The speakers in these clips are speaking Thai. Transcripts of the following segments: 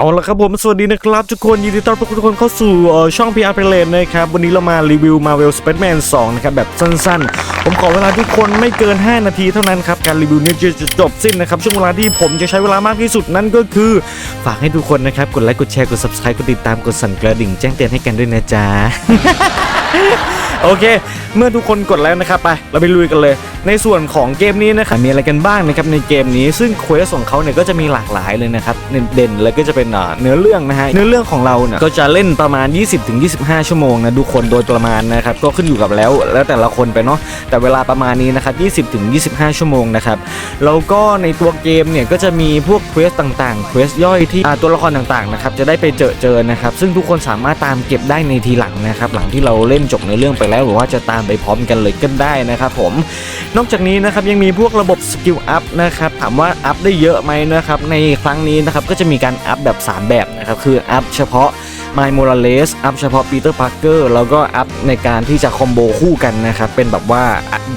เอาละครับผมสวัสดีนะครับทุกคนยินดีต้อนรับทุกคนเข้าสู่ช่อช่อง PR p l a n นะครับ วันนี้เรามารีวิว Marvel Spider-Man 2 นะครับ แบบสั้นๆ ผมขอเวลาทุกคนไม่เกิน 5 นาทีเท่านั้นครับ การรีวิวนี้จะจบสิ้นนะครับ ช่วงเวลาที่ผมจะใช้เวลามากที่สุดนั่นก็คือ ฝากให้ทุกคนนะครับ กดไลค์กดแชร์กด Subscribe กดติดตามกดสั่นกระดิ่งแจ้งเตือนให้กันด้วยนะจ๊ะ โอเค เมื่อทุกคนกดแล้วนะครับไป เราไปลุยกันเลย ในส่วนของเกมนี้นะครับมีอะไรกันบ้างนะครับในเกมนี้ซึ่งเควสของเขาเนี่ยก็จะมีหลากหลายเลยนะครับเด่นๆเลยก็จะเป็นเนื้อเรื่องนะฮะเนื้อเรื่องของเราเนี่ยก็จะเล่นประมาณ 20-25 ชั่วโมงนะทุกคนโดยประมาณนะครับก็ขึ้นอยู่กับแล้วแล้วแต่ละคนไปเนาะแต่เวลาประมาณนี้นะครับ20-25 ชั่วโมงนะครับแล้วก็ในตัวเกมเนี่ยก็จะมีพวกเควสต่างๆเควสย่อยที่ตัวละครต่างๆนะครับจะได้ไปเจอเจอนะครับซึ่งทุกคนสามารถตามเก็บได้ในทีหลังนะครับหลังที่เราเล่นจบในเรื่องไปแล้วหรือว่าจะตามไปพร้อมกันเลยก็ได้นะครับผม นอกจากนี้นะครับยังมีพวกระบบสกิลอัพนะครับถามว่าอัพได้เยอะไหมนะครับในครั้งนี้นะครับก็จะมีการอัพแบบ 3 แบบนะครับคืออัพเฉพาะ m i โม r าเลสอัพเฉพาะปีเตอร์พาร์เกอร์แล้วก็อัพในการที่จะคอมโบคู่กันนะครับเป็นแบบว่า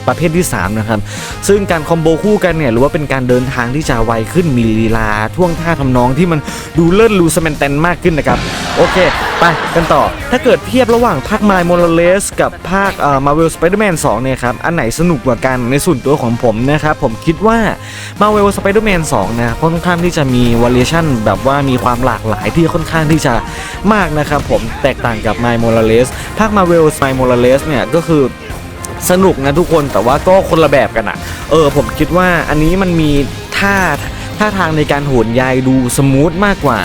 ประเภทที่ 3 นะครับ ซึ่งการคอมโบคู่กันเนี่ยหรือว่าเป็นการเดินทางที่จะไวขึ้นมีลีลาท่วงท่าทำนองที่มันดูเลิศลูสแมนเตนมากขึ้นนะครับ โอเค ไปกันต่อ ถ้าเกิดเทียบระหว่างภาค m i โม r าเลสกับภาคเอ่อ Marvel Spider-Man 2เนี่ยครับอันไหนสนุกกว่ากันในส่วนตัวของผมนะครับผมคิดว่า Marvel Spider-Man 2 นะค่อนข้างที่จะมี variation แบบว่ามีความหลากหลายที่ค่อนข้างที่จะ มากนะครับผมแตกต่างกับ My Morales ภาค Marvel My Morales เนี่ยก็คือสนุกนะทุกคนแต่ว่าก็คนละแบบกันอะเออผมคิดว่าอันนี้มันมีท่าท่าทางในการโหนยายดูสมูทมากกว่า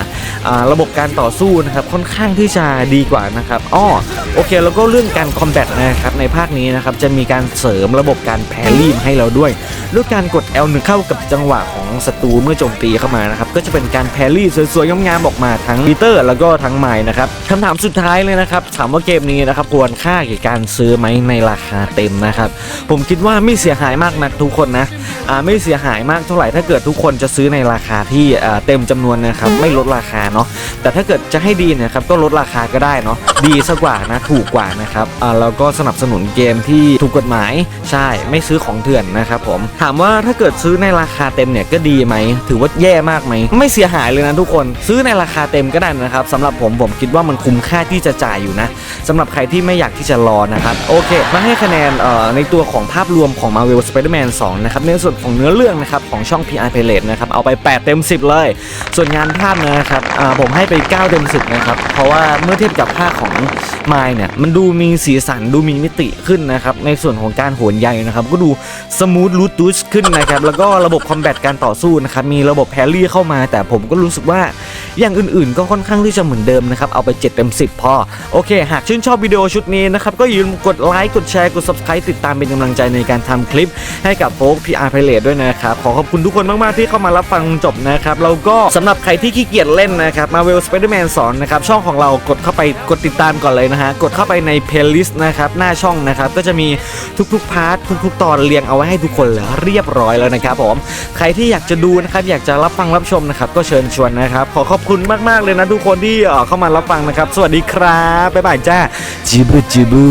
ระบบการต่อสู้นะครับค่อนข้างที่จะดีกว่านะครับอ้อโอเคแล้วก็เรื่องการคอมแบทนะครับในภาคนี้นะครับจะมีการเสริมระบบการแพรรี่มให้เราด้วยด้วยการกด L1 เข้ากับจังหวะของศัตรูเมื่อโจมตีเข้ามานะครับก็จะเป็นการแพรรี่สวยๆงามๆออกมาทั้งปีเตอร์แล้วก็ทั้งไมล์นะครับคำถามสุดท้ายเลยนะครับถามว่าเกมนี้นะครับควรค่าแก่การซื้อไหมในราคาเต็มนะครับผมคิดว่าไม่เสียหายมากนักทุกคนนะอ่าไม่เสียหายมากเท่าไหร่ถ้าเกิดทุกคนจะซื้อในราคาที่เต็มจำนวนนะครับไม่ลดราคาเนาะแต่ถ้าเกิดจะให้ดีนะครับก็ลดราคาก็ได้เนาะดีสักกว่านะถูกกว่านะครับอ่าแล้วก็สนับสนุนเกมที่ถูกกฎหมายใช่ไม่ซื้อของเถื่อนนะครับผมถามว่าถ้าเกิดซื้อในราคาเต็มเนี่ยก็ดีไหม ถือว่าแย่มากไหม ไม่เสียหายเลยนะทุกคน ซื้อในราคาเต็มก็ได้นะครับสำหรับผมผมคิดว่ามันคุ้มค่าที่จะจ่ายอยู่นะสำหรับใครที่ไม่อยากที่จะรอนะครับ โอเค มาให้คะแนนเอ่อในตัวของภาพรวมของ Marvel Spider-Man 2 นะครับ ในส่วนของเนื้อเรื่องนะครับของช่อง PR Pilot นะครับ เอาไป 8 เต็ม 10 เลย ส่วนงานภาพนะครับอ่าผมให้ไป 9 เต็ม 10 นะครับ เพราะว่าเมื่อเทียบกับภาคของ มายเนี่ยมันดูมีสีสันดูมีมิติขึ้นนะครับในส่วนของการโหนใยนะครับก็ดูสมูทรูทูชขึ้นนะครับแล้วก็ระบบคอมแบทการต่อสู้นะครับมีระบบแพรรี่เข้ามา แต่ผมก็รู้สึกว่า อย่างอื่นๆ ก็ค่อนข้างที่จะเหมือนเดิมนะครับเอาไป 7 เต็ม 10 พอ โอเค หากชื่นชอบวิดีโอชุดนี้นะครับ ก็อย่าลืมกดไลค์กดแชร์กด subscribe ติดตามเป็นกำลังใจในการทำคลิปให้กับโฟก PR Pilot ด้วยนะครับ ขอขอบคุณทุกคนมาก ๆ ที่เข้ามารับฟังจบนะครับแล้วก็สำหรับใครที่ขี้เกียจเล่นนะครับ Marvel Spider-Man 2นนะครับช่องของเรากดเข้าไปกดติดตามก่อนเลยนะฮะกดเข้าไปใน playlist นะครับหน้าช่องนะครับก็จะมีทุกๆพาร์ททุก ๆ ตอนเรียงเอาไว้ให้ทุกคนแล้วเรียบร้อยแล้วนะครับผมใครที่อยากจะดูนะครับอยากจะรับฟังรับชมนะครับก็เชิญชวนนะครับขอขอบคุณมากๆเลยนะทุกคนที่เข้ามารับฟังนะครับ สวัสดีครับบ๊ายบายจ้าจิบูจิบู